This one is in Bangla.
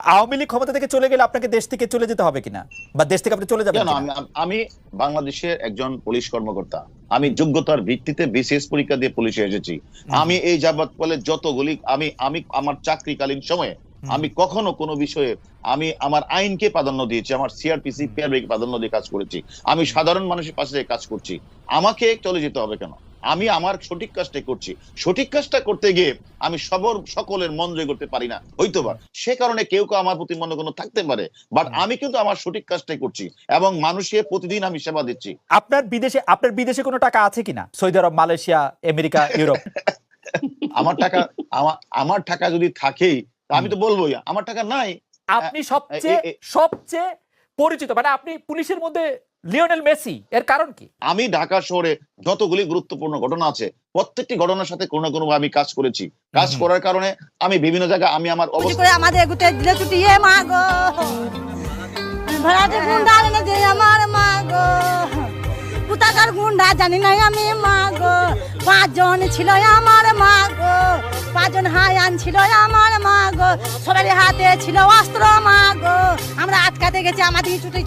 আওয়ামী লীগ ক্ষমতা থেকে চলে গেলে আপনাকে দেশ থেকে চলে যেতে হবে কিনা? বা দেশ থেকে আপনি চলে যাবেন আমি বাংলাদেশের একজন পুলিশ কর্মকর্তা। আমি যোগ্যতার ভিত্তিতে বিসিএস পরীক্ষা দিয়ে পুলিশে এসেছি। আমি এই যাবৎ বলে যতগুলি আমি আমি আমার চাকরিকালীন সময়ে আমি কখনো কোনো বিষয়ে আমি আমার আইনকে প্রাধান্য দিয়েছি আমার সিআরপিসি পিআরবিকে প্রাধান্য দিয়ে কাজ করেছি। আমি সাধারণ মানুষের পাশে কাজ করছি। আমাকে চলে যেতে হবে কেন? আমি আমার সঠিক কাজটাই করছি। সঠিক কাজটা করতে গিয়ে আমি সবর সকলের মন জয় করতে পারি না। হয়তো বা। সে কারণে কেউ কেউ আমার প্রতি মনে কোনো থাকতে পারে। বাট আমি কিন্তু আমার সঠিক কাজটাই করছি এবং মানুষকে প্রতিদিন আমি সেবা দিচ্ছি। আপনার বিদেশে আপনার বিদেশে কোনো টাকা আছে কিনা? Saudi Arab Malaysia America Europe? আমার টাকা আমার আমার টাকা যদি থাকেই আমি তো বলবোই আমার টাকা নাই। আপনি সবচেয়ে সবচেয়ে পরিচিত মানে আপনি পুলিশের মধ্যে লিওনেল মেসি এর কারণ কি? আমি ঢাকা শহরে যতগুলি গুরুত্বপূর্ণ ঘটনা আছে প্রত্যেকটি ঘটনার সাথে কোনো না কোনো আমি কাজ করেছি। কাজ করার কারণে আমি বিভিন্ন জায়গায় আমি আমার অবস্থা করে আমাদের গুটে দিলে ছুটিয়ে মা গো। ভাড়াতে গুন্ডা এনে যে আমার মা গো। পুতাকার গুন্ডা জানি না আমি মা গো। পাঁচজন ছিল আমার মা গো। পাঁচজন হায়ান ছিল আমার মা গো। সবার হাতে ছিল অস্ত্র মা গো। আমরা আটকাতে গেছি আমাদের ছুটি